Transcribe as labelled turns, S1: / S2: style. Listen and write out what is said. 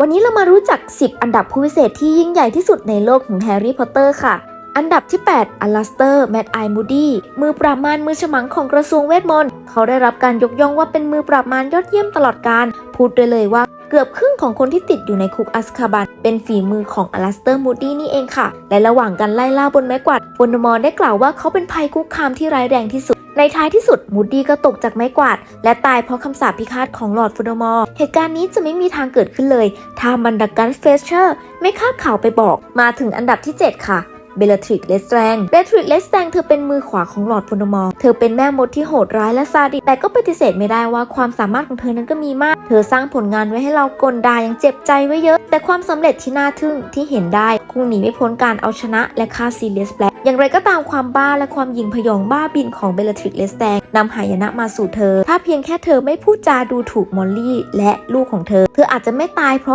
S1: วันนี้เรามารู้จัก 10 อันดับผู้วิเศษที่ยิ่งใหญ่ที่สุดในโลกของแฮร์รี่พอตเตอร์ค่ะ อันดับที่ 8 อลาสเตอร์ แมดไอมูดี้ มือปราบมารมือฉมังของกระทรวงเวทมนต์ เขาได้รับการยกย่องว่าเป็นมือปราบมารยอดเยี่ยมตลอดการ พูดได้เลยว่าเกือบครึ่งของคนที่ติดอยู่ในคุกอัสคาบันเป็นฝีมือของอลาสเตอร์มูดี้นี่เองค่ะ และระหว่างการไล่ล่าบนไม้กวาดวอนเดอมอร์ได้กล่าวว่าเขาเป็นภัยคุกคามที่ร้ายแรงที่สุด ในท้ายที่สุดมูดดี้ก็ตกจากไม้กวาด และตายเพราะคำสาปพิฆาตของลอร์ดฟูดมอร์เหตุการณ์นี้จะไม่มีทางเกิดขึ้นเลย ถ้ามันดักกันเฟเชอร์ไม่คาดข่าวไปบอก มาถึงอันดับที่ 7 ค่ะเบลทริกเลสแตงเบลทริกเลสแตงเธอเป็นมือขวาของลอร์ดฟูนมอร์เธอเป็นแม่มดที่โหดร้ายและซาดิส แต่ก็ปฏิเสธไม่ได้ว่าความสามารถของเธอนั้นก็มีมาก เธอสร้างผลงานไว้ให้เรากลด่าอย่างเจ็บใจไว้เยอะ แต่ความสำเร็จที่น่าทึ่งที่เห็นได้คงหนีไม่พ้นการเอาชนะและฆ่าซีเลียสแบล็ก อย่างไรก็ตามความบ้าและความยิงพยองบ้าบินของเบลทริกเลสแตงนำหายนะมาสู่เธอ ถ้าเพียงแค่เธอไม่พูดจาดูถูกมอลลี่และลูกของเธอ เธออาจจะไม่ตายเพราะ